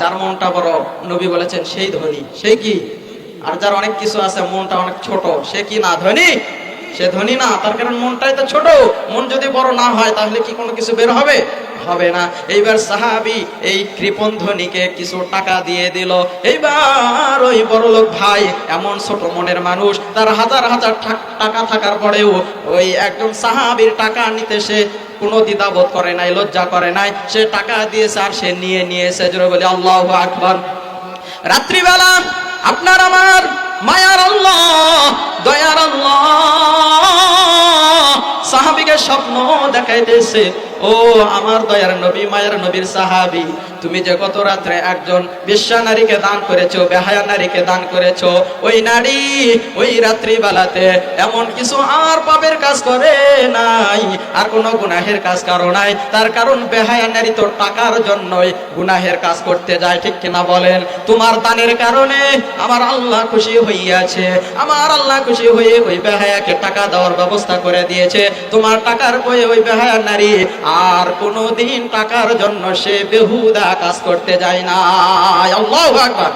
যার মনটা বড়, নবী বলেছেন, সেই ধনী। সে কি? আর যার অনেক কিছু আছে, মনটা অনেক ছোট, সে কি না ধনী? সে ধনী না, তার কারণ মনটাই তো ছোট। মন যদি বড় না হয়, তাহলে কি কোনো কিছু বের হবে? হবে না। এইবার সাহাবি এই কৃপন ধনীকে কিছু টাকা দিয়ে দিল। এইবার ওই বড়লোক ভাই এমন ছোট মনের মানুষ, তার হাজার হাজার টাকা থাকার পরেও ওই একজন সাহাবির টাকা নিতে সে কোনো দ্বিধাবোধ করে নাই, লজ্জা করে নাই। সে টাকা দিয়েছে আর সে নিয়ে নিয়েছে জোরে বলে, আল্লাহ আকবর। রাত্রিবেলা আপনার আমার মায়ার আল্লাহ, দয়ার আল্লাহ সাহাবিকে স্বপ্ন দেখাইতেছে। ও আমার দয়ার নবী, মায়ের নবীর সাহাবি, তুমি যে গত রাত্রে একজন বিশ্বা নারীকে দান করেছ, বেহায়া নারীকে দান করেছ, ওই নারী ওই রাত্রি বেলাতে এমন কিছু আর পাপের কাজ করে নাই, আর কোনো গুনাহের কাজ কারও নাই। তার কারণ বেহায়া নারী তোর টাকার জন্যই গুনাহের কাজ করতে যায়, ঠিক কিনা বলেন? তোমার দানের কারণে আমার আল্লাহ খুশি হইয়াছে, আমার আল্লাহ খুশি হয়ে ওই বেহায়াকে টাকা দেওয়ার ব্যবস্থা করে দিয়েছে। তোমার টাকার বয়ে ওই বেহায়া নারী আর কোনো দিন টাকার জন্য সে বেহুদা কাজ করতে যায় না। আল্লাহ আকবার।